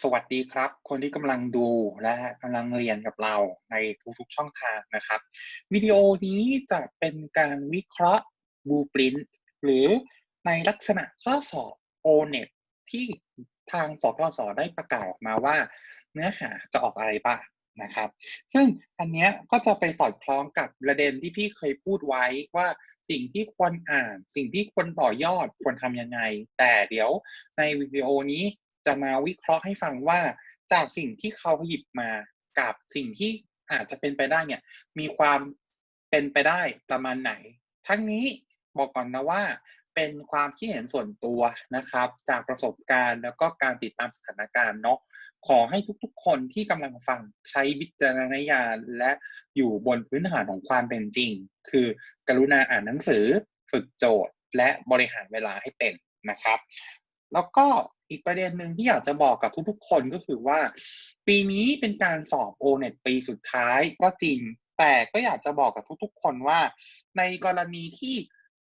สวัสดีครับ คนที่กำลังดูและกำลังเรียนกับเราในทุกๆช่องทางนะครับ วิดีโอนี้จะเป็นการวิเคราะห์ Blueprint หรือในลักษณะข้อสอบ O-NET ที่ทางสทศได้ประกาศออกมาว่า เนื้อหาจะออกอะไรบ้างนะครับ ซึ่งอันเนี้ยก็จะไปสอดคล้องกับประเด็นที่พี่เคยพูดไว้ว่าสิ่งที่ควรอ่าน สิ่งที่ควรต่อยอดควรทำยังไง แต่เดี๋ยวในวิดีโอนี้ จะมาวิเคราะห์ให้ฟังว่าจากสิ่งที่เขาหยิบมากับสิ่งที่อาจจะเป็นไปได้เนี่ยมีความเป็นไปได้ประมาณไหน ทั้งนี้บอกก่อนนะว่าเป็นความคิดเห็นส่วนตัวนะครับ จากประสบการณ์แล้วก็การติดตามสถานการณ์เนาะขอให้ทุกๆ คนที่กำลังฟังใช้วิจารณญาณและอยู่บนพื้นฐานของความเป็นจริง คือ กรุณาอ่านหนังสือ ฝึกโจทย์ และบริหารเวลาให้เป็นนะครับ แล้วก็ อีกประเด็นหนึ่งที่อยากจะบอกกับทุกๆ คนก็คือว่า ปีนี้เป็นการสอบ O-NET ปีสุดท้ายก็จริง แต่ก็อยากจะบอกกับทุกๆ คนว่า ในกรณีที่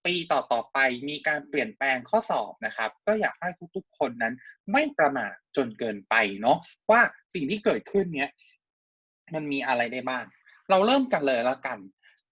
ปีต่อๆไปมีการเปลี่ยนแปลงข้อสอบนะครับ ก็อยากให้ทุกๆ คนนั้นไม่ประมาทจนเกินไปเนาะว่าสิ่งที่เกิดขึ้นเนี้ยมันมีอะไรได้บ้าง เราเริ่มกันเลยแล้วกัน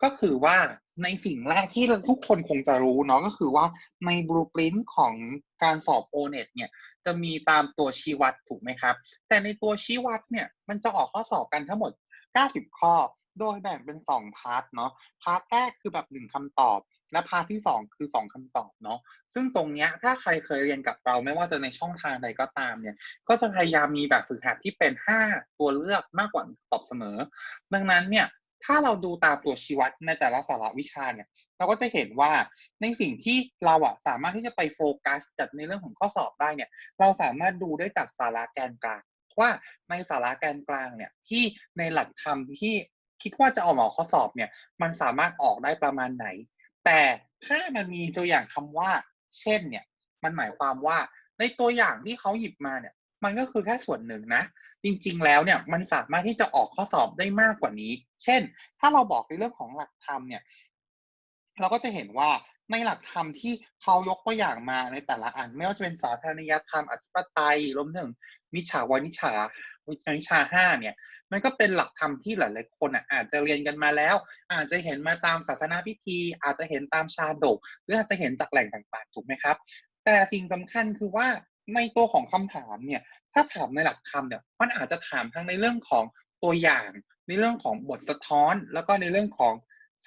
ก็คือว่าในสิ่งแรกที่ทุกคนคงจะรู้เนาะก็คือว่าในบลูปรินต์ของการสอบ O-NET เนี่ยจะมีตามตัวชี้วัดถูกไหมครับ แต่ในตัวชี้วัดเนี่ยมันจะออกข้อสอบกันทั้งหมด 90 ข้อ โดยแบ่งเป็น 2 พาร์ทเนาะพาร์ทแรกคือแบบ 1คำตอบ และพาร์ทที่ 2 คือ 2คำตอบเนาะซึ่งตรงเนี้ยถ้าใครเคยเรียนกับเราไม่ว่าจะในช่องทางใดก็ตามเนี่ยก็จะพยายามมีแบบฝึกหัดที่เป็น 5 ตัวเลือกมากกว่าตอบเสมอ ดังนั้นเนี่ย ถ้าเราดูตามตัวชี้วัดในแต่ละสาระวิชาเนี่ย เราก็จะเห็นว่าในสิ่งที่เราอะสามารถที่จะไปโฟกัสจากในเรื่องของข้อสอบได้เนี่ย เราสามารถดูได้จากสาระแกนกลางว่าในสาระแกนกลางเนี่ยที่ในหลักธรรมที่คิดว่าจะออกมาข้อสอบเนี่ย มันสามารถออกได้ประมาณไหน แต่ถ้ามันมีตัวอย่างคำว่า เช่นเนี่ย มันหมายความว่าในตัวอย่างที่เขาหยิบมาเนี่ย มันก็คือแค่ส่วนหนึ่งนะ จริงๆแล้วเนี่ยมันสามารถที่จะออกข้อสอบได้มากกว่านี้ เช่น ถ้าเราบอกในเรื่องของหลักธรรมเนี่ย เราก็จะเห็นว่าในหลักธรรมที่เขายกตัวอย่างมาในแต่ละอัน ไม่ว่าจะเป็นสาธารณยธรรมอธิปไตยรวมถึงวิชาวานิชาวิชานิชาห้าเนี่ย มันก็เป็นหลักธรรมที่หลายๆคนอะอาจจะเรียนกันมาแล้ว อาจจะเห็นมาตามศาสนาพิธี อาจจะเห็นตามชาดก หรืออาจจะเห็นจากแหล่งต่างๆ ถูกไหมครับ แต่สิ่งสำคัญคือว่า ในตัวของคำถามเนี่ย ถ้าถามในหลักธรรมเนี่ย มันอาจจะถามทั้งในเรื่องของตัวอย่าง ในเรื่องของบทสะท้อน แล้วก็ในเรื่องของ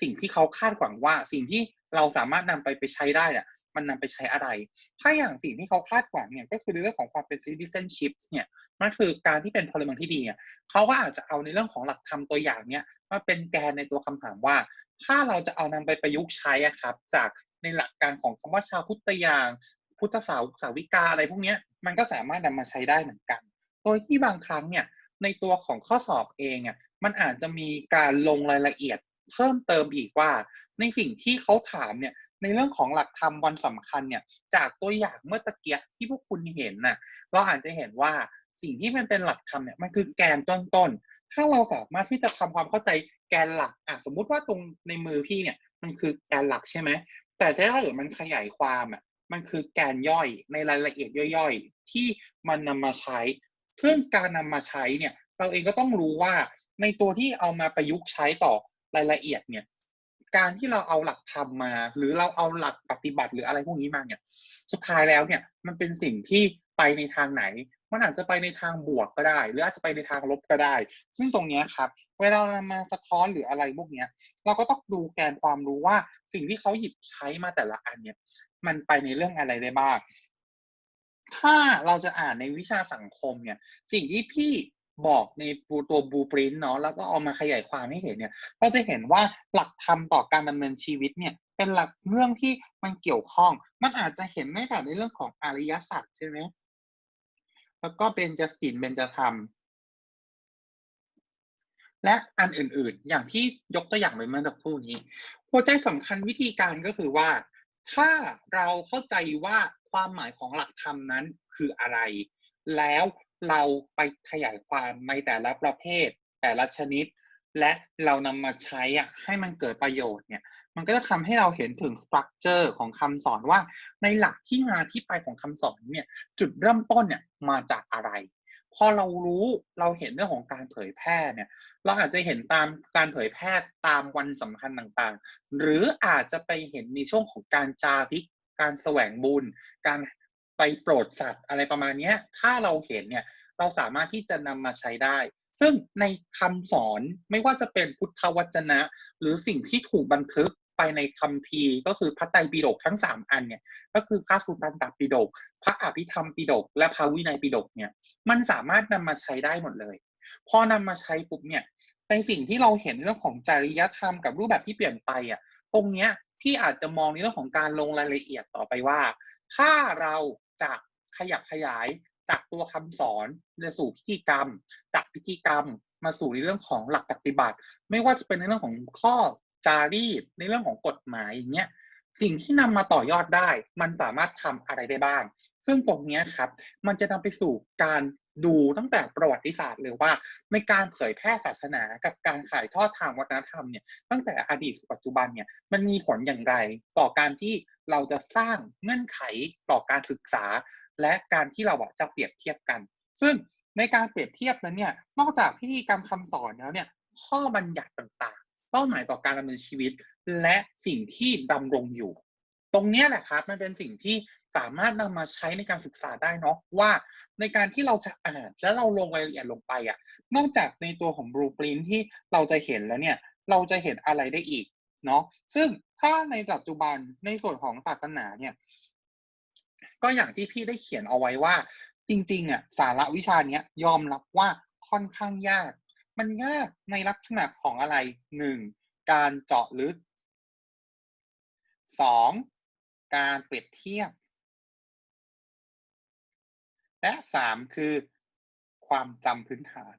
สิ่งที่เขาคาดหวังว่า สิ่งที่เราสามารถนำไปไปใช้ได้เนี่ยมันนำไปใช้อะไร ถ้าอย่างสิ่งที่เขาคาดหวังเนี่ยก็คือในเรื่องของความเป็น citizenship เนี่ย มันคือการที่เป็นพลเมืองที่ดีเนี่ยเขาก็อาจจะเอาในเรื่องของหลักธรรมตัวอย่างเนี่ยมาเป็นแกนในตัวคำถามว่า ถ้าเราจะเอานำไปประยุกต์ใช้อะครับ จากในหลักการของคำว่าชาวพุทธยาง พุทธสาวสาวิกาอะไรพวกนี้มันก็สามารถนำมาใช้ได้เหมือนกัน โดยที่บางครั้งเนี่ยในตัวของข้อสอบเองอะมันอาจจะมีการลงรายละเอียดเพิ่มเติมอีกว่า ในสิ่งที่เขาถามเนี่ยในเรื่องของหลักธรรมวันสำคัญเนี่ยจากตัวอย่างเมื่อตะเกียบที่พวกคุณเห็นน่ะเราอาจจะเห็นว่าสิ่งที่มันเป็นหลักธรรมเนี่ยมันคือแกนต้นๆถ้าเราสามารถที่จะทำความเข้าใจแกนหลักอะสมมุติว่าตรงในมือพี่เนี่ยมันคือแกนหลักใช่ไหมแต่ถ้าเกิดมันขยายความอะ มันคือแกนย่อยในรายละเอียดย่อยๆ ที่มันนำมาใช้ ซึ่งการนำมาใช้เนี่ยเราเองก็ต้องรู้ว่าในตัวที่เอามาประยุกต์ใช้ต่อรายละเอียดเนี่ยการที่เราเอาหลักธรรมมา หรือเราเอาหลักปฏิบัติหรืออะไรพวกนี้มาเนี่ยสุดท้ายแล้วเนี่ยมันเป็นสิ่งที่ไปในทางไหน มันอาจจะไปในทางบวกก็ได้ หรืออาจจะไปในทางลบก็ได้ ซึ่งตรงนี้ครับ เวลาเรามาสะท้อนหรืออะไรพวกนี้เราก็ต้องดูแกนความรู้ว่าสิ่งที่เขาหยิบใช้มาแต่ละอันเนี่ย มันไปในเรื่องอะไรได้บ้าง ถ้าเราจะอ่านในวิชาสังคมเนี่ย สิ่งที่พี่บอกในตัวบูปรินเนาะแล้วก็เอามาขยายความให้เห็นเนี่ย ก็จะเห็นว่าหลักธรรมต่อการดำเนินชีวิตเนี่ย เป็นหลักเรื่องที่มันเกี่ยวข้อง มันอาจจะเห็นไม่แต่ในเรื่องของอริยสัจใช่ไหมแล้วก็เป็นจะศีลเป็นจะธรรมและอันอื่นๆ อย่างที่ยกตัวอย่างไปเมื่อสักครู่นี้ หัวใจสำคัญวิธีการก็คือว่า ถ้าเราเข้าใจว่าความหมายของหลักธรรมนั้นคืออะไร แล้วเราไปขยายความในแต่ละประเภท แต่ละชนิด และเรานำมาใช้อะให้มันเกิดประโยชน์เนี่ยมันก็จะทำให้เราเห็นถึงสตรัคเจอร์ของคำสอนว่าในหลักที่มาที่ไปของคำสอนเนี่ยจุดเริ่มต้นเนี่ยมาจากอะไร พอเรารู้เราเห็นเรื่องของการเผยแพร่เนี่ย เราอาจจะเห็นตามการเผยแพร่ตามวันสำคัญต่างๆ หรืออาจจะไปเห็นในช่วงของการจาริก การแสวงบุญ การไปโปรดสัตว์อะไรประมาณนี้ถ้าเราเห็นเนี่ยเราสามารถที่จะนำมาใช้ได้ ซึ่งในคำสอนไม่ว่าจะเป็นพุทธวจนะ หรือสิ่งที่ถูกบันทึก ไปในคัมภีร์ก็คือพระไตรปิฎกทั้ง3อันเนี่ย ก็คือพระสุตตันตปิฎกพระอภิธรรมปิฎกและพระวินัยปิฎกเนี่ย มันสามารถนำมาใช้ได้หมดเลย พอนำมาใช้ปุ๊บเนี่ยในสิ่งที่เราเห็นเรื่องของจริยธรรมกับรูปแบบที่เปลี่ยนไปอะ ตรงเนี้ยพี่อาจจะมองในเรื่องของการลงรายละเอียดต่อไปว่า ถ้าเราจะขยับขยายจากตัวคำสอนในสู่พิธีกรรม จากพิธีกรรมมาสู่ในเรื่องของหลักปฏิบัติ ไม่ว่าจะเป็นในเรื่องของข้อ จารีตในเรื่องของกฎหมายอย่างเงี้ยสิ่งที่นำมาต่อยอดได้ มันสามารถทำอะไรได้บ้าง ซึ่งตรงนี้ครับ มันจะนำไปสู่การดูตั้งแต่ประวัติศาสตร์เลยว่า ในการเผยแพร่ศาสนากับการขายทอดทางวัฒนธรรมเนี่ยตั้งแต่อดีตปัจจุบันเนี่ยมันมีผลอย่างไร ต่อการที่เราจะสร้างเงื่อนไขต่อการศึกษา และการที่เราจะเปรียบเทียบกัน ซึ่งในการเปรียบเทียบนั้นเนี่ยนอกจากพิธีกรรมคำสอนแล้วเนี่ยข้อบัญญัติต่าง เป้าหมายต่อการดำเนินชีวิต และสิ่งที่ดำรงอยู่ ตรงนี้แหละครับมันเป็นสิ่งที่สามารถนำมาใช้ในการศึกษาได้เนาะว่าในการที่เราจะอ่านแล้วเราลงรายละเอียดลงไปอะ่ะ นอกจากในตัวของบลูปรินที่เราจะเห็นแล้วเนี่ย เราจะเห็นอะไรได้อีกเนาะซึ่งถ้าในปัจจุบันในส่วนของศาสนาเนี่ย ก็อย่างที่พี่ได้เขียนเอาไว้ว่า จริง ๆอะสาระวิชาเนี้ยยอมรับว่าค่อนข้างยาก มันยากในลักษณะของอะไรหนึ่งการเจาะลึกสองการเปรียบเทียบ และสามคือความจำพื้นฐาน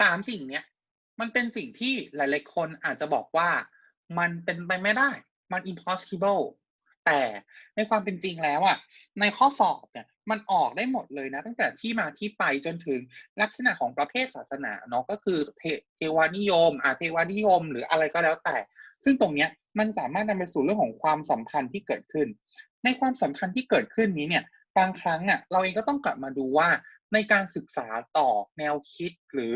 สามสิ่งเนี้ยมันเป็นสิ่งที่หลาย ๆ คนอาจจะบอกว่ามันเป็นไปไม่ได้ มัน impossible แต่ในความเป็นจริงแล้วอะในข้อสอบเนี่ย มันออกได้หมดเลยนะ ตั้งแต่ที่มาที่ไปจนถึงลักษณะของประเภทศาสนาเนาะก็คือเทวานิยมอาเทวานิยม หรืออะไรก็แล้วแต่ ซึ่งตรงเนี้ยมันสามารถนำไปสู่เรื่องของความสัมพันธ์ที่เกิดขึ้น ในความสัมพันธ์ที่เกิดขึ้นนี้เนี่ยบางครั้งอะเราเองก็ต้องกลับมาดูว่าในการศึกษาต่อแนวคิดหรือ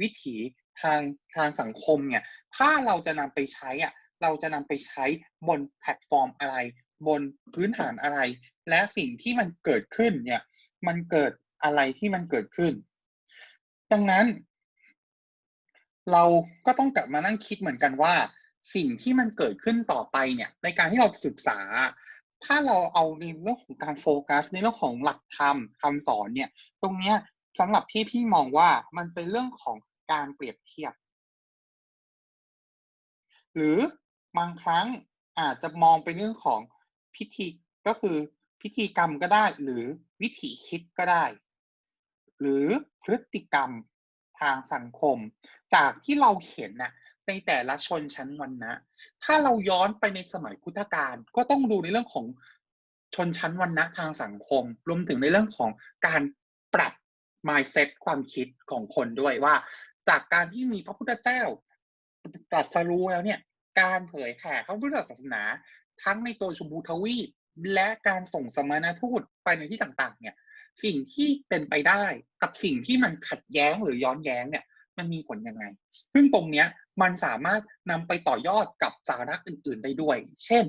วิถีทางทางสังคมเนี่ยถ้าเราจะนำไปใช้อะเราจะนำไปใช้บนแพลตฟอร์มอะไร บนพื้นฐานอะไร และสิ่งที่มันเกิดขึ้นเนี่ย มันเกิดอะไรที่มันเกิดขึ้น ดังนั้น เราก็ต้องกลับมานั่งคิดเหมือนกันว่า สิ่งที่มันเกิดขึ้นต่อไปเนี่ย ในการที่เราศึกษา ถ้าเราเอาในเรื่องของการโฟกัส ในเรื่องของหลักธรรมคำสอนเนี่ย ตรงเนี้ยสำหรับพี่พี่มองว่ามันเป็นเรื่องของการเปรียบเทียบ หรือบางครั้งอาจจะมองไปเรื่องของ พิธีก็คือพิธีกรรมก็ได้ หรือวิถีคิดก็ได้ หรือพฤติกรรมทางสังคม จากที่เราเห็นนะในแต่ละชนชั้นวันนะถ้าเราย้อนไปในสมัยพุทธกาลก็ต้องดูในเรื่องของชนชั้นวันนะทางสังคม รวมถึงในเรื่องของการปรับ mindset ความคิดของคนด้วยว่า จากการที่มีพระพุทธเจ้าตรัสรู้แล้วเนี่ย การเผยแผ่พระพุทธศาสนา ทั้งในตัวชมพูทวีปและการส่งสมณทูตไปในที่ต่างๆ เนี่ย สิ่งที่เป็นไปได้กับสิ่งที่มันขัดแย้งหรือย้อนแย้งเนี่ย มันมีผลยังไง ซึ่งตรงเนี้ยมันสามารถนำไปต่อยอดกับสาระอื่น ๆ ได้ด้วย เช่น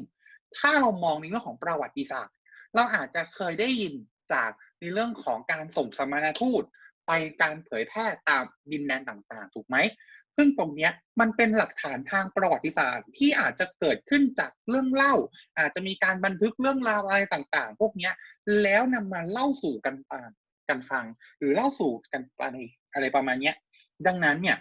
ถ้าเรามองในเรื่องของประวัติศาสตร์ เราอาจจะเคยได้ยินจากในเรื่องของการส่งสมณทูตไปการเผยแพร่ตามดินแดนต่างๆ ถูกไหม ซึ่งตรงนี้มันเป็นหลักฐานทางประวัติศาสตร์ที่อาจจะเกิดขึ้นจากเรื่องเล่า อาจจะมีการบันทึกเรื่องราวอะไรต่างๆ พวกนี้แล้วนำมาเล่าสู่กันฟังกันฟัง หรือเล่าสู่กันอะไรอะไรประมาณนี้ดังนั้นเนี่ย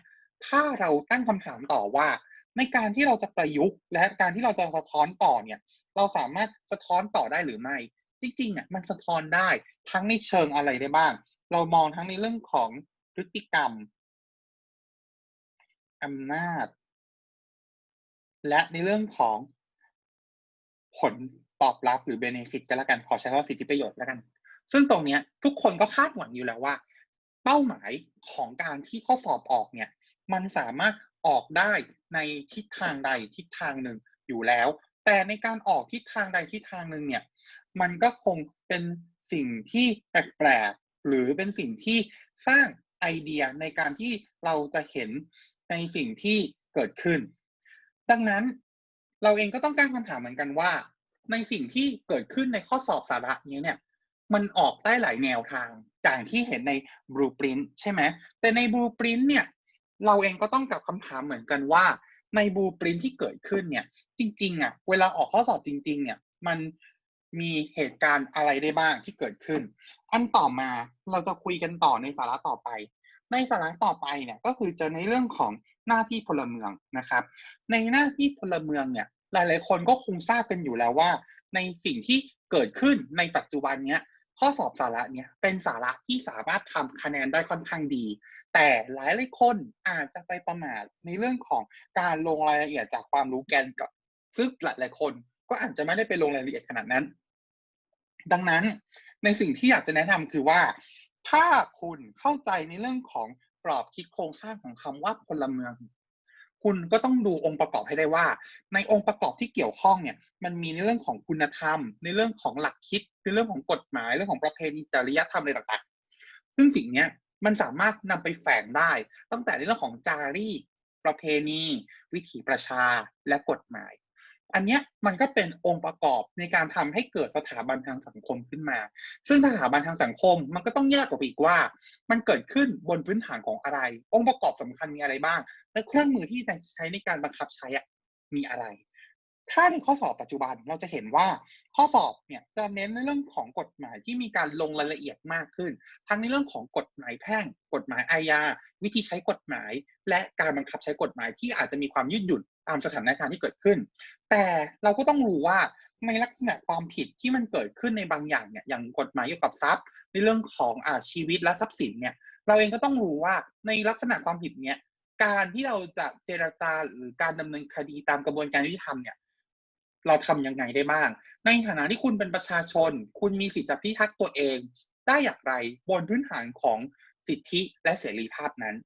ถ้าเราตั้งคำถามต่อว่าในการที่เราจะประยุกต์และการที่เราจะสะท้อนต่อเนี่ยเราสามารถสะท้อนต่อได้หรือไม่ จริงๆอะมันสะท้อนได้ทั้งในเชิงอะไรได้บ้าง เรามองทั้งในเรื่องของพฤติกรรม อำนาจ และในเรื่องของผลตอบรับหรือ benefit ก็แล้วกันขอใช้คำว่าสิทธิประโยชน์แล้วกัน ซึ่งตรงนี้ทุกคนก็คาดหวังอยู่แล้วว่า เป้าหมายของการที่ข้อสอบออกเนี่ย มันสามารถออกได้ในทิศทางใดทิศทางหนึ่งอยู่แล้ว แต่ในการออกทิศทางใดทิศทางหนึ่งเนี่ย มันก็คงเป็นสิ่งที่แปลกๆหรือเป็นสิ่งที่สร้างไอเดียในการที่เราจะเห็น ในสิ่งที่เกิดขึ้น ดังนั้นเราเองก็ต้องตั้งคำถามเหมือนกันว่า ในสิ่งที่เกิดขึ้นในข้อสอบสาระนี้เนี่ย มันออกได้หลายแนวทางอย่างที่เห็นใน blueprint ใช่ไหมแต่ใน blueprint เนี่ย เราเองก็ต้องกลับคำถามเหมือนกันว่า ใน blueprint ที่เกิดขึ้นเนี่ย จริง ๆ อะ เวลาออกข้อสอบจริง ๆ เนี่ย มันมีเหตุการณ์อะไรได้บ้างที่เกิดขึ้น อันต่อมาเราจะคุยกันต่อในสาระต่อไป ในสาระต่อไปเนี่ยก็คือจะในเรื่องของหน้าที่พลเมืองนะครับ ในหน้าที่พลเมืองเนี่ยหลาย ๆ คนก็คงทราบกันอยู่แล้วว่า ในสิ่งที่เกิดขึ้นในปัจจุบันเนี้ยข้อสอบสาระเนี่ยเป็นสาระที่สามารถทำคะแนนได้ค่อนข้างดี แต่หลายหลายคนอาจจะไปประมาทในเรื่องของการลงรายละเอียดจากความรู้แกนกับ ซึ่งหลายหลายคนก็อาจจะไม่ได้ไปลงรายละเอียดขนาดนั้น ดังนั้นในสิ่งที่อยากจะแนะนำคือว่า ถ้าคุณเข้าใจในเรื่องของกรอบคิดโครงสร้างของคำว่าพลเมือง คุณก็ต้องดูองค์ประกอบให้ได้ว่า ในองค์ประกอบที่เกี่ยวข้องเนี่ย มันมีในเรื่องของคุณธรรม ในเรื่องของหลักคิด ในเรื่องของกฎหมายเรื่องของประเพณีจริยธรรมอะไรต่างๆ ซึ่งสิ่งนี้มันสามารถนำไปแฝงได้ ตั้งแต่ในเรื่องของจารีตประเพณี วิถีประชาและกฎหมาย อันนี้มันก็เป็นองค์ประกอบในการทำให้เกิดสถาบันทางสังคมขึ้นมา ซึ่งสถาบันทางสังคมมันก็ต้องแยกออกไปอีกว่า มันเกิดขึ้นบนพื้นฐานของอะไร องค์ประกอบสำคัญมีอะไรบ้าง และเครื่องมือที่จะใช้ในการบังคับใช้อะมีอะไร ถ้าในข้อสอบปัจจุบันเราจะเห็นว่าข้อสอบเนี่ยจะเน้นในเรื่องของกฎหมายที่มีการลงรายละเอียดมากขึ้น ทั้งในเรื่องของกฎหมายแพ่ง กฎหมายอาญา วิธีใช้กฎหมาย และการบังคับใช้กฎหมายที่อาจจะมีความยืดหยุ่น ตามสถานการณ์ที่เกิดขึ้น แต่เราก็ต้องรู้ว่าในลักษณะความผิดที่มันเกิดขึ้นในบางอย่างเนี่ยอย่างกฎหมายเกี่ยวกับทรัพย์ ในเรื่องของอาชีวิตและทรัพย์สินเนี่ย เราเองก็ต้องรู้ว่าในลักษณะความผิดเนี้ยการที่เราจะเจรจาหรือการดำเนินคดีตามกระบวนการยุติธรรมเนี่ยเราทำยังไงได้บ้าง ในฐานะที่คุณเป็นประชาชน คุณมีสิทธิพิทักษ์ตัวเอง ได้อย่างไรบนพื้นฐานของสิทธิและเสรีภาพนั้น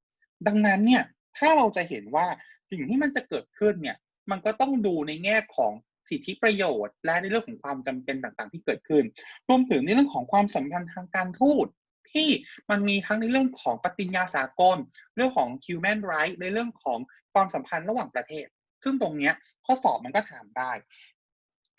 ดังนั้นเนี่ยถ้าเราจะเห็นว่า สิ่งที่มันจะเกิดขึ้นเนี่ย มันก็ต้องดูในแง่ของสิทธิประโยชน์ และในเรื่องของความจำเป็นต่างๆ ที่เกิดขึ้น รวมถึงในเรื่องของความสัมพันธ์ทางการทูตที่มันมีทั้งในเรื่องของปฏิญญาสากล เรื่องของ human right ในเรื่องของความสัมพันธ์ระหว่างประเทศ ซึ่งตรงเนี้ยข้อสอบมันก็ถามได้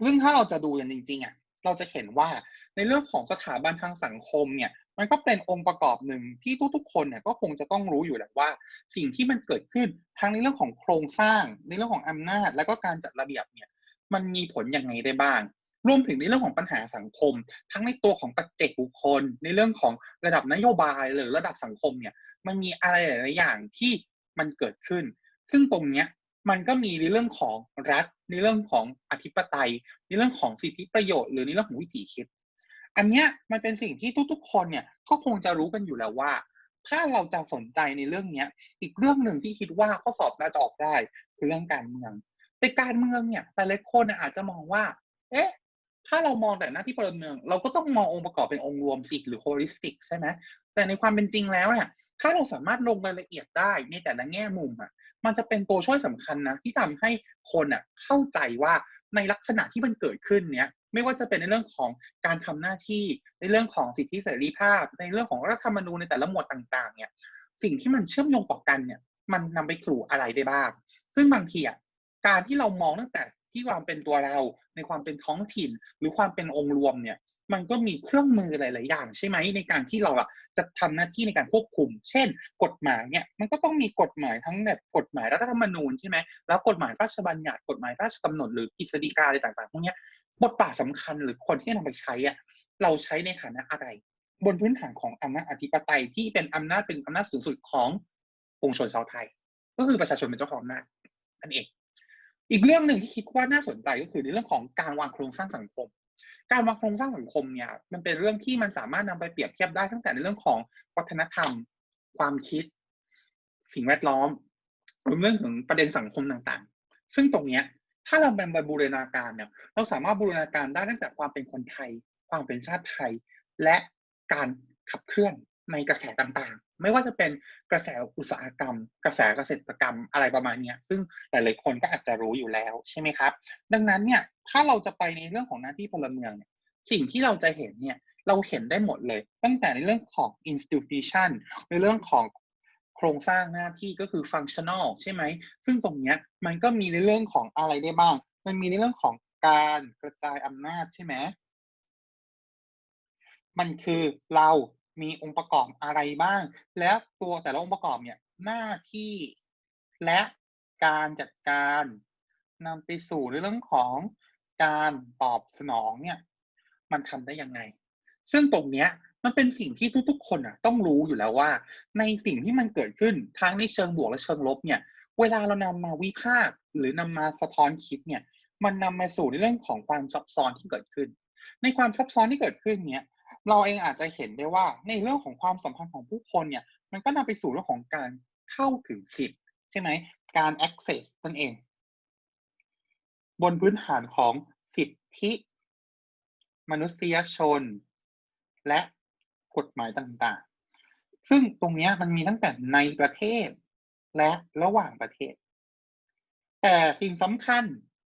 ซึ่งถ้าเราจะดูกันจริงๆอะเราจะเห็นว่าในเรื่องของสถาบันทางสังคมเนี่ย มันก็เป็นองค์ประกอบหนึ่งที่ทุกๆ คนเนี่ยก็คงจะต้องรู้อยู่แหล้วว่า สิ่งที่มันเกิดขึ้นทั้งในเรื่องของโครงสร้าง ในเรื่องของอำนาจ และก็การจัดระเบียบเนี่ยมันมีผลยังไงได้บ้าง รวมถึงในเรื่องของปัญหาสังคม ทั้งในตัวของปัจเจกบุคคล ในเรื่องของระดับนโยบายหรือระดับสังคมเนี่ยมันมีอะไรหลายอย่างที่มันเกิดขึ้น ซึ่งตรงเนี้ยมันก็มีในเรื่องของรัฐ ในเรื่องของอธิปไตย ในเรื่องของสิทธิประโยชน์ หรือในเรื่องของวิถีคิด อันเนี้ยมันเป็นสิ่งที่ทุกๆ คนเนี่ยก็คงจะรู้กันอยู่แล้วว่า ถ้าเราจะสนใจในเรื่องเนี้ย อีกเรื่องหนึ่งที่คิดว่าข้อสอบน่าจะออกได้คือเรื่องการเมืองแต่การเมืองเนี่ยแต่ละคนอาจจะมองว่า เอ๊ะถ้าเรามองแต่หน้าที่พลเมือง เราก็ต้องมององค์ประกอบเป็นองค์รวมสิหรือ holistic ใช่ไหมแต่ในความเป็นจริงแล้วเนี่ยถ้าเราสามารถลงรายละเอียดได้ในแต่ละแง่มุมอะมันจะเป็นตัวช่วยสำคัญนะที่ทำให้คนอะเข้าใจว่าในลักษณะที่มันเกิดขึ้นเนี้ย ไม่ว่าจะเป็นในเรื่องของการทำหน้าที่ในเรื่องของสิทธิเสรีภาพ ในเรื่องของรัฐธรรมนูญในแต่ละหมวดต่าง ๆ เนี่ย สิ่งที่มันเชื่อมโยงต่อกันเนี่ย มันนำไปสู่อะไรได้บ้าง ซึ่งบางทีอะการที่เรามองตั้งแต่ที่ความเป็นตัวเราในความเป็นท้องถิ่น หรือความเป็นองค์รวมเนี่ย มันก็มีเครื่องมือหลาย ๆ อย่างใช่ไหมในการที่เราอะจะทำหน้าที่ในการควบคุม เช่น กฎหมายเนี่ยมันก็ต้องมีกฎหมายทั้งแบบกฎหมายรัฐธรรมนูญใช่ไหมแล้วกฎหมายราชบัญญัติกฎหมายราชกำหนดหรือกฤษฎีกาอะไรต่าง ๆ พวกนี้ บทบาทสำคัญหรือคนที่นำไปใช้อะเราใช้ในฐานะอะไร บนพื้นฐานของอำนาจอธิปไตยที่เป็นอำนาจเป็นอำนาจสูงสุดของปวงชนชาวไทย ก็คือประชาชนเป็นเจ้าของอำนาจนั่นเอง อีกเรื่องหนึ่งที่คิดว่าน่าสนใจก็คือในเรื่องของการวางโครงสร้างสังคม การวางโครงสร้างสังคมเนี่ย มันเป็นเรื่องที่มันสามารถนำไปเปรียบเทียบได้ตั้งแต่ในเรื่องของวัฒนธรรม ความคิด สิ่งแวดล้อมรวมเรื่องถึงประเด็นสังคมต่างๆ ซึ่งตรงเนี้ย ถ้าเราเป็นบูรณาการเนี่ยเราสามารถบูรณาการได้ตั้งแต่ความเป็นคนไทย ความเป็นชาติไทย และการขับเคลื่อนในกระแสต่างๆ ไม่ว่าจะเป็นกระแสอุตสาหกรรม กระแสเกษตรกรรมอะไรประมาณนี้ซึ่งหลายๆคนก็อาจจะรู้อยู่แล้วใช่ไหมครับ ดังนั้นเนี่ยถ้าเราจะไปในเรื่องของหน้าที่พลเมืองเนี่ยสิ่งที่เราจะเห็นเนี่ยเราเห็นได้หมดเลย ตั้งแต่ในเรื่องของ institution ในเรื่องของ ครงสร้างหน้าที่ก็คือ functional ใช่ไหม ซึ่งตรงเนี้ยมันก็มีในเรื่องของอะไรได้บ้าง มันมีในเรื่องของการกระจายอำนาจใช่ไหม มันคือเรามีองค์ประกอบอะไรบ้าง และตัวแต่ละองค์ประกอบเนี่ยหน้าที่และการจัดการนำไปสู่ในเรื่องของการตอบสนองเนี่ย มันทำได้ยังไง ซึ่งตรงเนี้ย มันเป็นสิ่งที่ทุกๆ คนอะต้องรู้อยู่แล้วว่า ในสิ่งที่มันเกิดขึ้นทั้งในเชิงบวกและเชิงลบเนี่ย เวลาเรานำมาวิพากษ์หรือนำมาสะท้อนคิดเนี่ย มันนำมาสู่ในเรื่องของความซับซ้อนที่เกิดขึ้น ในความซับซ้อนที่เกิดขึ้นเนี่ย เราเองอาจจะเห็นได้ว่าในเรื่องของความสัมพันธ์ของผู้คนเนี่ย มันก็นำไปสู่เรื่องของการเข้าถึงสิทธิ์ใช่ไหมการ access นั่นเอง บนพื้นฐานของสิทธิ มนุษยชน และ กฎหมายต่างๆ ซึ่งตรงนี้มันมีตั้งแต่ในประเทศและระหว่างประเทศ แต่สิ่งสำคัญ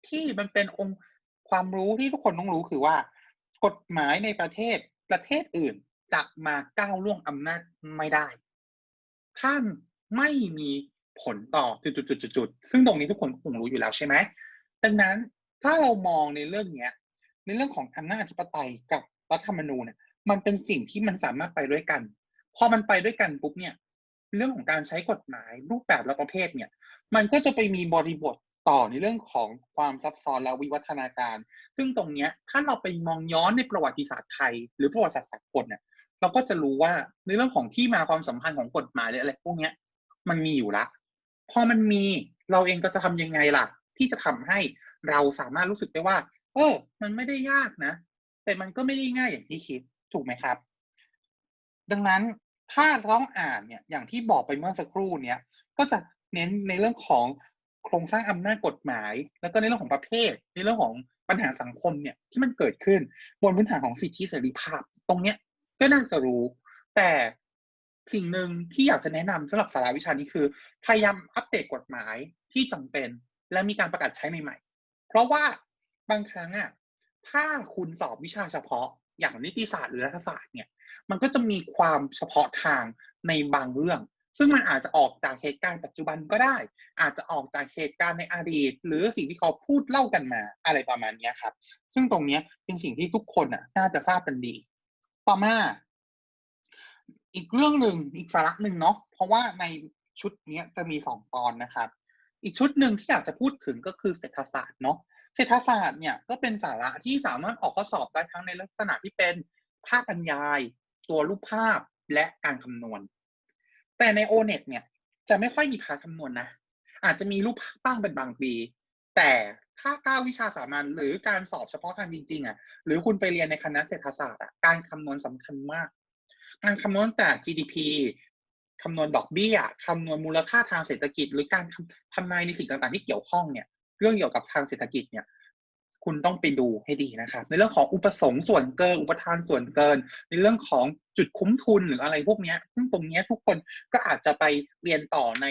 ที่มันเป็นองค์ความรู้ที่ทุกคนต้องรู้คือว่า กฎหมายในประเทศประเทศอื่นจะมาก้าวล่วงอำนาจไม่ได้ ถ้าไม่มีผลต่อจุดๆๆซึ่งตรงนี้ทุกคนคงรู้อยู่แล้วใช่ไหมดังนั้นถ้าเรามองในเรื่องเนี้ย ในเรื่องของอำนาจอธิปไตยกับรัฐธรรมนูญเนี่ย มันเป็นสิ่งที่มันสามารถไปด้วยกัน พอมันไปด้วยกันปุ๊บเนี่ย เรื่องของการใช้กฎหมายรูปแบบและประเภทเนี่ย มันก็จะไปมีบริบทต่อในเรื่องของความซับซ้อนและวิวัฒนาการ ซึ่งตรงเนี้ยถ้าเราไปมองย้อนในประวัติศาสตร์ไทย หรือประวัติศาสตร์สากลเนี่ยเราก็จะรู้ว่าในเรื่องของที่มาความสัมพันธ์ของกฎหมายหรืออะไรพวกเนี้ยมันมีอยู่ละ พอมันมีเราเองก็จะทำยังไงล่ะ ที่จะทำให้เราสามารถรู้สึกได้ว่า เออ มันไม่ได้ยากนะ แต่มันก็ไม่ได้ง่ายอย่างที่คิด ถูกไหมครับ ดังนั้นถ้าต้องอ่านเนี่ยอย่างที่บอกไปเมื่อสักครู่เนี้ยก็จะเน้นในเรื่องของโครงสร้างอำนาจกฎหมาย แล้วก็ในเรื่องของประเภทในเรื่องของปัญหาสังคมเนี่ยที่มันเกิดขึ้นบนพื้นฐานของสิทธิเสรีภาพ ตรงเนี้ยก็น่าจะรู้ แต่สิ่งหนึ่งที่อยากจะแนะนำสำหรับสาระวิชานี้คือ พยายามอัปเดตกฎหมายที่จำเป็น และมีการประกาศใช้ใหม่ๆ เพราะว่าบางครั้งอะถ้าคุณสอบวิชาเฉพาะ อย่างนิติศาสตร์หรือรัฐศาสตร์เนี่ย มันก็จะมีความเฉพาะทางในบางเรื่อง ซึ่งมันอาจจะออกจากเหตุการณ์ปัจจุบันก็ได้ อาจจะออกจากเหตุการณ์ในอดีต หรือสิ่งที่เขาพูดเล่ากันมาอะไรประมาณนี้ครับ ซึ่งตรงนี้เป็นสิ่งที่ทุกคนอะน่าจะทราบกันดี ต่อมา อีกเรื่องหนึ่งอีกสาระหนึ่งเนาะเพราะว่าในชุดนี้จะมีสองตอนนะครับ อีกชุดหนึ่งที่อยากจะพูดถึงก็คือเศรษฐศาสตร์เนาะ เศรษฐศาสตร์เนี่ยก็เป็นสาระที่สามารถออกข้อสอบได้ทั้งในลักษณะที่เป็นภาพบรรยาย ตัวรูปภาพและการคำนวณ แต่ใน O-NET เนี่ยจะไม่ค่อยมีพาคำนวณนะ อาจจะมีรูปภาพบ้างเป็นบางปี แต่ถ้าก้าววิชาสามัญหรือการสอบเฉพาะทางจริงๆอะหรือคุณไปเรียนในคณะเศรษฐศาสตร์อะการคำนวณสำคัญมาก การคำนวณแต่ GDP คำนวณดอกเบี้ยคำนวณมูลค่าทางเศรษฐกิจ หรือการทำนายในสิ่งต่างๆ ที่เกี่ยวข้องเนี่ย เรื่องเกี่ยวกับทางเศรษฐกิจเนี่ย คุณต้องไปดูให้ดีนะครับ ในเรื่องของอุปสงค์ส่วนเกิน อุปทานส่วนเกิน ในเรื่องของจุดคุ้มทุนหรืออะไรพวกนี้ซึ่งตรงนี้ทุกคนก็อาจจะไปเรียนต่อใน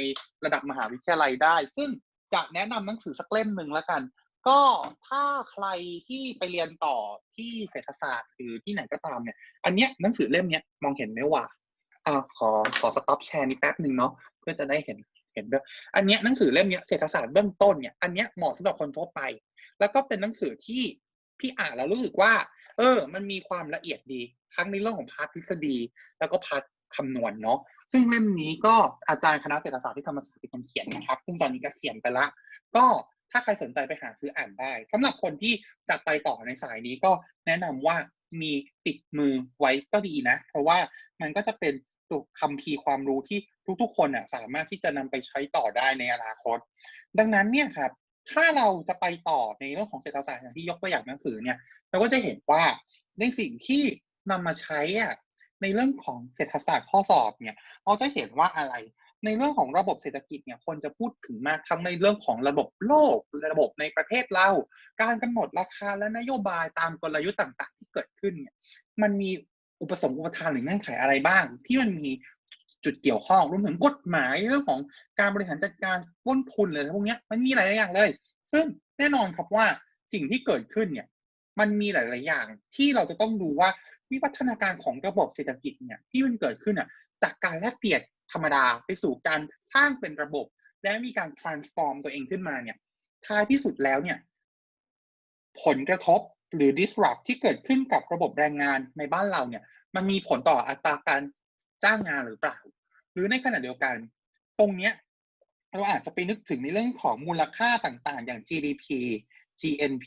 ระดับมหาวิทยาลัยได้ ซึ่งจะแนะนำหนังสือสักเล่มหนึ่งแล้วกัน ก็ถ้าใครที่ไปเรียนต่อที่เศรษฐศาสตร์หรือที่ไหนก็ตามเนี่ย อันเนี้ยหนังสือเล่มเนี้ยมองเห็นไหมว่าอ่าขอขอสต็อปแชร์นิดแป๊บหนึ่งเนาะเพื่อจะได้เห็น เห็นด้วยอันเนี้ยหนังสือเล่มเนี้ยเศรษฐศาสตร์เบื้องต้นเนี่ยอันเนี้ยเหมาะสำหรับคนทั่วไป แล้วก็เป็นหนังสือที่พี่อ่านแล้วรู้สึกว่า เออ มันมีความละเอียดดี ทั้งในเรื่องของพาร์ททฤษฎี แล้วก็พาร์ทคำนวณเนาะซึ่งเล่มนี้ก็อาจารย์คณะเศรษฐศาสตร์ที่ธรรมศาสตร์เป็นคนเขียนนะครับ ซึ่งตอนนี้ก็เสียนไปละ ก็ถ้าใครสนใจไปหาซื้ออ่านได้สำหรับคนที่จะไปต่อในสายนี้ก็แนะนำว่ามีติดมือไว้ก็ดีนะ เพราะว่ามันก็จะเป็น ตัวคำพีความรู้ที่ทุกๆ คนอะสามารถที่จะนำไปใช้ต่อได้ในอนาคต ดังนั้นเนี่ยครับ ถ้าเราจะไปต่อในเรื่องของเศรษฐศาสตร์อย่างที่ยกตัวอย่างหนังสือเนี่ย เราก็จะเห็นว่าในสิ่งที่นำมาใช้อะในเรื่องของเศรษฐศาสตร์ข้อสอบเนี่ย เราจะเห็นว่าอะไรในเรื่องของระบบเศรษฐกิจเนี่ยคนจะพูดถึงมากทั้งในเรื่องของระบบโลก ระบบในประเทศเรา การกำหนดราคาและนโยบายตามกลยุทธ์ต่าง ๆ ที่เกิดขึ้นเนี่ยมันมี อุปสงค์อุปทานหรือเงื่อนไขอะไรบ้าง ที่มันมีจุดเกี่ยวข้องรวมถึงกฎหมายเรื่องของการบริหารจัดการต้นทุนเลยพวกนี้มันมีหลายอย่างเลย ซึ่งแน่นอนครับว่าสิ่งที่เกิดขึ้นเนี่ยมันมีหลาย ๆ อย่างที่เราจะต้องดูว่าวิวัฒนาการของระบบเศรษฐกิจเนี่ยที่มันเกิดขึ้นอะจากการแลกเปลี่ยนธรรมดาไปสู่การสร้างเป็นระบบ และมีการ transform ตัวเองขึ้นมาเนี่ยท้ายที่สุดแล้วเนี่ย ผลกระทบ หรือ disrupt ที่เกิดขึ้นกับระบบแรงงานในบ้านเราเนี่ย มันมีผลต่ออัตราการจ้างงานหรือเปล่า หรือในขณะเดียวกัน ตรงเนี้ยเราอาจจะไปนึกถึงในเรื่องของมูลค่าต่างๆ อย่าง GDP GNP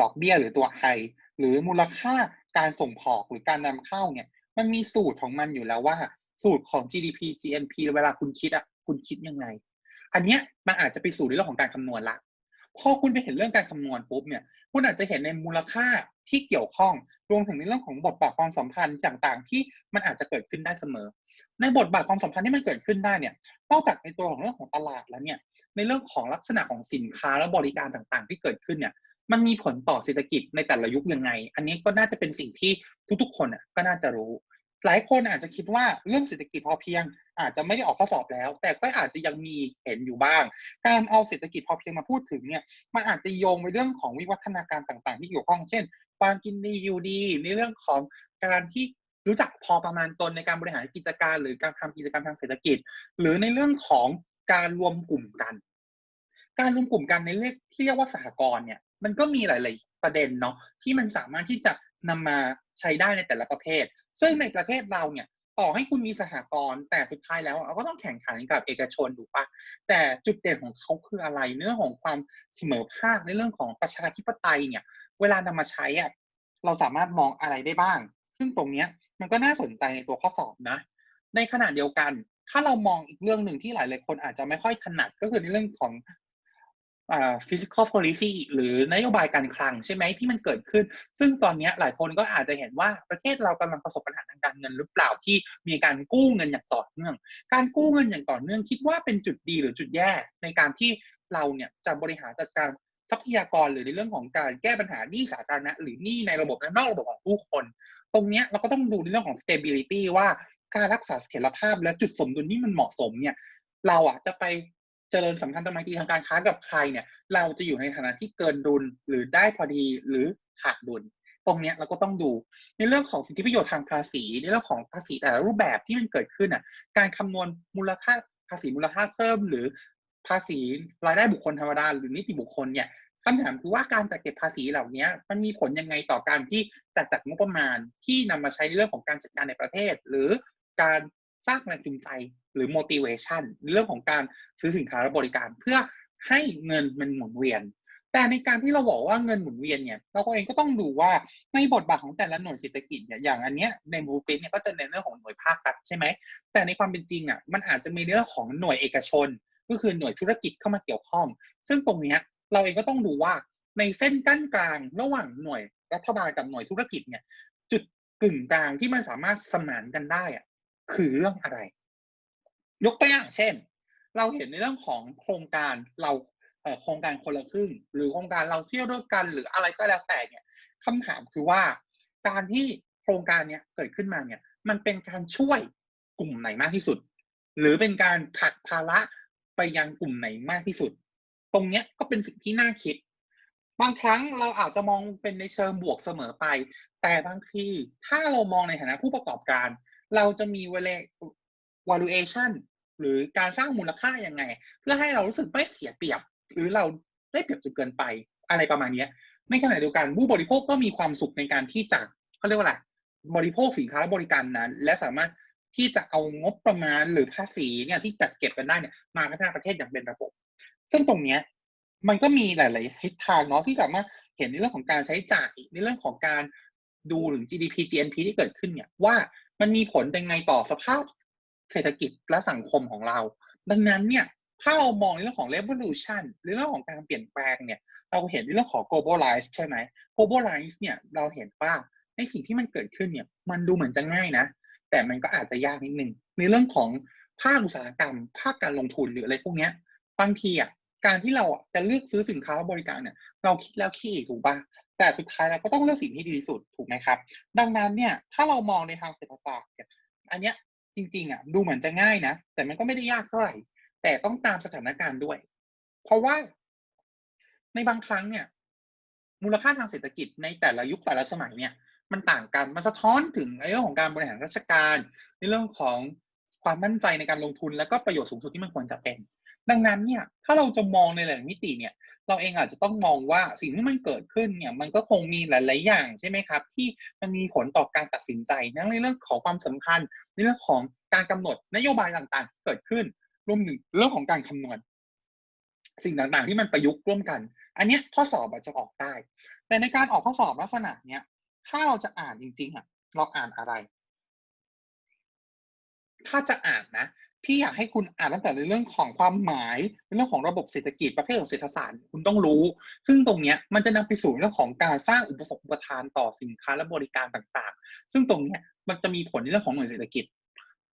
ดอกเบี้ยหรือตัวไอหรือมูลค่าการส่งออกหรือการนำเข้าเนี่ย มันมีสูตรของมันอยู่แล้วว่า สูตรของ GDP GNP เวลาคุณคิดอะคุณคิดยังไง อันเนี้ยมันอาจจะไปสู่ในเรื่องของการคำนวณละพอคุณไปเห็นเรื่องการคำนวณปุ๊บเนี่ย คุณอาจจะเห็นในมูลค่าที่เกี่ยวข้องรวมถึงในเรื่องของบทบาทความสัมพันธ์ต่างๆ ที่มันอาจจะเกิดขึ้นได้เสมอ ในบทบาทความสัมพันธ์ที่มันเกิดขึ้นได้เนี่ยนอกจากในตัวของเรื่องของตลาดแล้วเนี่ยในเรื่องของลักษณะของสินค้าและบริการต่างๆ ที่เกิดขึ้นเนี่ยมันมีผลต่อเศรษฐกิจในแต่ละยุคยังไง อันนี้ก็น่าจะเป็นสิ่งที่ทุกๆ คนก็น่าจะรู้ หลายคนอาจจะคิดว่าเรื่องเศรษฐกิจพอเพียง อาจจะไม่ได้ออกข้อสอบแล้ว แต่ก็อาจจะยังมีเห็นอยู่บ้าง การเอาเศรษฐกิจพอเพียงมาพูดถึงเนี่ยมันอาจจะโยงไปเรื่องของวิวัฒนาการต่าง ๆ ที่เกี่ยวข้องเช่นความกินดีอยู่ดี ในเรื่องของการที่รู้จักพอประมาณตนในการบริหารกิจการ หรือการทำกิจกรรมทางเศรษฐกิจ หรือในเรื่องของการรวมกลุ่มกัน การรวมกลุ่มกันในเรียกที่เรียกว่าสหกรณ์เนี่ยมันก็มีหลาย ๆ ประเด็นเนาะที่มันสามารถที่จะนำมาใช้ได้ในแต่ละประเภท ซึ่งในประเทศเราเนี่ยต่อให้คุณมีสหกรณ์แต่สุดท้ายแล้วเราก็ต้องแข่งขันกับเอกชนถูกปะแต่จุดเด่นของเขาคืออะไรเรื่องของความเสมอภาคในเรื่องของประชาธิปไตยเนี่ย เวลานำมาใช้อะเราสามารถมองอะไรได้บ้าง ซึ่งตรงเนี้ยมันก็น่าสนใจในตัวข้อสอบนะ ในขณะเดียวกัน ถ้าเรามองอีกเรื่องหนึ่งที่หลายๆคนอาจจะไม่ค่อยถนัดก็คือในเรื่องของ fiscal policy หรือนโยบายการคลังใช่ไหมที่มันเกิดขึ้น ซึ่งตอนนี้หลายคนก็อาจจะเห็นว่าประเทศเรากำลังประสบปัญหาทางการเงินหรือเปล่าที่มีการกู้เงินอย่างต่อเนื่อง การกู้เงินอย่างต่อเนื่องคิดว่าเป็นจุดดีหรือจุดแย่ในการที่เราเนี่ยจะบริหารจัดการทรัพยากรหรือในเรื่องของการแก้ปัญหาหนี้สาธารณะหรือหนี้ในระบบและนอกระบบของผู้คน ตรงนี้เราก็ต้องดูในเรื่องของ stability ว่าการรักษาเสถียรภาพและจุดสมดุลที่มันเหมาะสมเนี่ยเราอะจะไป เจริญสัมพันธไมตรีทางการค้ากับใครเนี่ย เราจะอยู่ในฐานะที่เกินดุลหรือได้พอดีหรือขาดดุล ตรงนี้เราก็ต้องดูในเรื่องของสิทธิประโยชน์ทางภาษีในเรื่องของภาษีแต่ละรูปแบบที่มันเกิดขึ้นอะการคำนวณมูลค่าภาษีมูลค่าเพิ่มหรือภาษีรายได้บุคคลธรรมดาหรือนิติบุคคลเนี่ยคำถามคือว่าการจัดเก็บภาษีเหล่านี้มันมีผลยังไงต่อการที่จัดจัดงบประมาณที่นำมาใช้ในเรื่องของการจัดการในประเทศ หรือการสร้างแรงจูงใจ หรือ motivation เรื่องของการซื้อสินค้าและบริการ เพื่อให้เงินมันหมุนเวียน แต่ในการที่เราบอกว่าเงินหมุนเวียนเนี่ยเราก็เองก็ต้องดูว่าในบทบาทของแต่ละหน่วยเศรษฐกิจเนี่ยอย่างอันเนี้ยในบูปินเนี่ยก็จะในเรื่องของหน่วยภาครัฐใช่ไหมแต่ในความเป็นจริงอะมันอาจจะมีเรื่องของหน่วยเอกชน ก็คือหน่วยธุรกิจเข้ามาเกี่ยวข้อง ซึ่งตรงเนี้ยเราเองก็ต้องดูว่าในเส้นกั้นกลางระหว่างหน่วยรัฐบาลกับหน่วยธุรกิจเนี่ยจุดกึ่งกลางที่มันสามารถสมานกันได้อะคือเรื่องอะไร ยกตัวอย่างเช่น เราเห็นในเรื่องของโครงการเราโครงการคนละครึ่ง หรือโครงการเราเที่ยวด้วยกันหรืออะไรก็แล้วแต่เนี่ยคำถามคือว่า การที่โครงการเนี้ยเกิดขึ้นมาเนี่ย มันเป็นการช่วยกลุ่มไหนมากที่สุด หรือเป็นการผลักภาระไปยังกลุ่มไหนมากที่สุด ตรงเนี้ยก็เป็นสิ่งที่น่าคิด บางครั้งเราอาจจะมองเป็นในเชิงบวกเสมอไป แต่บางทีถ้าเรามองในฐานะผู้ประกอบการ เราจะมีเวล valuation หรือการสร้างมูลค่ายังไง เพื่อให้เรารู้สึกไม่เสียเปรียบ หรือเราได้เปรียบจนเกินไปอะไรประมาณนี้ในขณะเดียวกันผู้บริโภคก็มีความสุขในการที่จะเขาเรียกว่าอะไรบริโภคสินค้าและบริการนั้น และสามารถที่จะเอางบประมาณหรือภาษีเนี่ยที่จัดเก็บกันได้เนี่ยมาพัฒนาประเทศอย่างเป็นระบบ ซึ่งตรงเนี้ยมันก็มีหลาย ๆ ทิศทางเนาะที่สามารถเห็นในเรื่องของการใช้จ่ายในเรื่องของการดูถึง GDP GNP ที่เกิดขึ้นเนี่ยว่ามันมีผลยังไงต่อสภาพ เศรษฐกิจและสังคมของเรา ดังนั้นเนี่ยถ้าเรามองในเรื่องของ revolution หรือเรื่องของการเปลี่ยนแปลงเนี่ย เราเห็นในเรื่องของ globalize ใช่ไหม globalize เนี่ยเราเห็นว่าในสิ่งที่มันเกิดขึ้นเนี่ย มันดูเหมือนจะง่ายนะ แต่มันก็อาจจะยากนิดนึงในเรื่องของภาคอุตสาหกรรม ภาคการลงทุนหรืออะไรพวกนี้บางทีอะการที่เราจะเลือกซื้อสินค้าและบริการเนี่ย เราคิดแล้วคิดอีกถูกปะแต่สุดท้ายเราก็ต้องเลือกสิ่งที่ดีที่สุดถูกไหมครับ ดังนั้นเนี่ยถ้าเรามองในทางเศรษฐศาสตร์เนี่ยอันเนี้ย จริงๆอะดูเหมือนจะง่ายนะ แต่มันก็ไม่ได้ยากเท่าไหร่ แต่ต้องตามสถานการณ์ด้วย เพราะว่าในบางครั้งเนี่ย มูลค่าทางเศรษฐกิจในแต่ละยุคแต่ละสมัยเนี่ย มันต่างกันมันสะท้อนถึงเรื่องของการบริหารราชการ ในเรื่องของความมั่นใจในการลงทุนและก็ประโยชน์สูงสุดที่มันควรจะเป็น ดังนั้นเนี่ย ถ้าเราจะมองในหลายมิติเนี่ย เราเองอาจจะต้องมองว่าสิ่งที่มันเกิดขึ้นเนี่ยมันก็คงมีหลาย ๆ อย่างใช่ไหมครับ ที่มันมีผลต่อการตัดสินใจทั้งในเรื่องของความสำคัญในเรื่องของการกำหนดนโยบายต่าง ๆ เกิดขึ้นรวมถึงเรื่องของการคำนวณ สิ่งต่าง ๆ ที่มันประยุกต์ร่วมกัน อันนี้ข้อสอบอาจจะออกได้ แต่ในการออกข้อสอบลักษณะเนี้ยถ้าเราจะอ่านจริง ๆ อะ เราอ่านอะไร?ถ้าจะอ่านนะ พี่อยากให้คุณอ่านตั้งแต่ในเรื่องของความหมายในเรื่องของระบบเศรษฐกิจประเภทของเศรษฐศาสตร์คุณต้องรู้ ซึ่งตรงเนี้ยมันจะนำไปสู่เรื่องของการสร้างอุปสงค์อุปทานต่อสินค้าและบริการต่างๆ ซึ่งตรงเนี้ยมันจะมีผลในเรื่องของหน่วยเศรษฐกิจ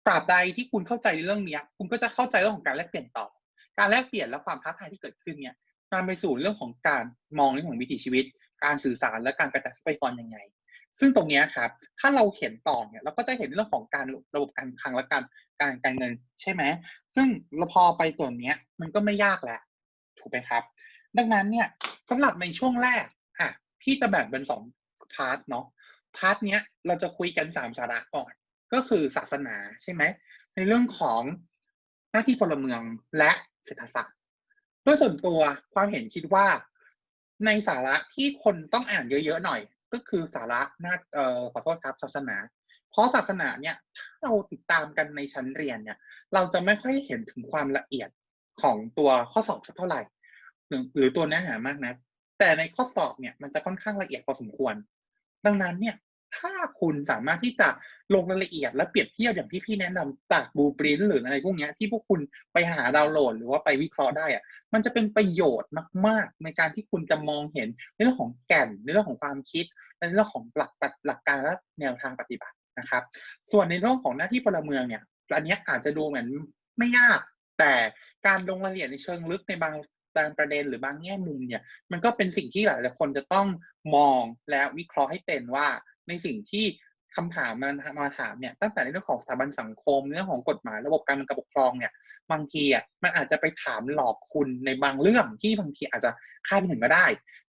ตราบใดที่คุณเข้าใจในเรื่องเนี้ยคุณก็จะเข้าใจเรื่องของการแลกเปลี่ยนต่อ การแลกเปลี่ยนและความท้าทายที่เกิดขึ้นเนี่ยนำไปสู่เรื่องของการมองเรื่องของวิถีชีวิต การสื่อสารและการกระจายทรัพยากรยังไงซึ่งตรงนี้ครับ ถ้าเราเห็นต่อเนี่ยเราก็จะเห็นเรื่องของการระบบการคลังและการ การการเงินใช่ไหมซึ่งเราพอไปส่วนเนี้ยมันก็ไม่ยากแล้วถูกไหมครับ ดังนั้นเนี่ยสำหรับในช่วงแรกอะพี่จะแบ่งเป็น2พาร์ตเนาะพาร์ตเนี้ยเราจะคุยกัน3สาระก่อน ก็คือศาสนาใช่ไหมในเรื่องของหน้าที่พลเมืองและเศรษฐศาสตร์โดยส่วนตัวความเห็นคิดว่า ในสาระที่คนต้องอ่านเยอะๆหน่อย ก็คือสาระหน้าเอ่อขอโทษครับศาสนา ราะศาสนาเนี่ยถ้าเราติดตามกันในชั้นเรียนเนี่ย เราจะไม่ค่อยเห็นถึงความละเอียดของตัวข้อสอบสักเท่าไหรือหรือตัวเนื้อหามากนักแต่ในข้อสอบเนี่ยมันจะค่อนข้างละเอียดพอสมควร ดังนั้นเนี่ย ถ้าคุณสามารถที่จะลงรายละเอียดและเปรียบเทียบอย่างที่พี่แนะนำจาก Blueprint หรืออะไรพวกเนี้ยที่พวกคุณไปหาดาวน์โหลด หรือว่าไปวิเคราะห์ได้อะมันจะเป็นประโยชน์มาก ๆ ในการที่คุณจะมองเห็นในเรื่องของแก่นในเรื่องของความคิดในเรื่องของหลักหลักการและแนวทางปฏิบัติ นะครับ ส่วนในเรื่องของหน้าที่พลเมืองเนี่ยอันนี้อาจจะดูเหมือนไม่ยาก แต่การลงรายละเอียดในเชิงลึกในบางบางประเด็นหรือบางแง่มุมเนี่ย มันก็เป็นสิ่งที่หลายๆคนจะต้องมองและวิเคราะห์ให้เป็นว่าในสิ่งที่ คำถามมันมาถามเนี่ยตั้งแต่ในเรื่องของสถาบันสังคมเรื่องของกฎหมายระบบการเมืองการปกครองเนี่ย บางทีอะมันอาจจะไปถามหลอกคุณในบางเรื่องที่บางทีอาจจะคาดไม่ถึงก็ได้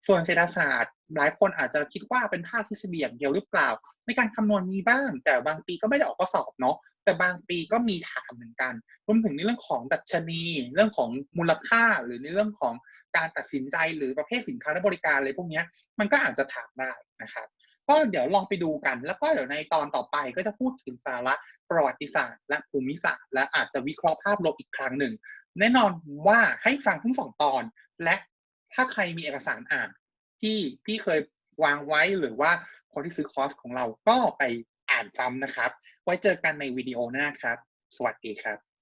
ส่วนเศรษฐศาสตร์ หลายคนอาจจะคิดว่าเป็นภาคทฤษฎีอย่างเดียวหรือเปล่า ในการคำนวณมีบ้าง แต่บางปีก็ไม่ได้ออกข้อสอบเนาะแต่บางปีก็มีถามเหมือนกันรวมถึงในเรื่องของดัชนี เรื่องของมูลค่าหรือในเรื่องของการตัดสินใจหรือประเภทสินค้าและบริการอะไรพวกนี้มันก็อาจจะถามได้นะครับ ก็เดี๋ยวลองไปดูกัน แล้วก็เดี๋ยวในตอนต่อไปก็จะพูดถึงสาระประวัติศาสตร์ และภูมิศาสตร์และอาจจะวิเคราะห์ภาพรวมอีกครั้งหนึ่ง แน่นอนว่าให้ฟังทั้ง2ตอน และถ้าใครมีเอกสารอ่านที่พี่เคยวางไว้หรือว่าคนที่ซื้อคอร์สของเราก็ไปอ่านซ้ำนะครับ ไว้เจอกันในวิดีโอหน้าครับ สวัสดีครับ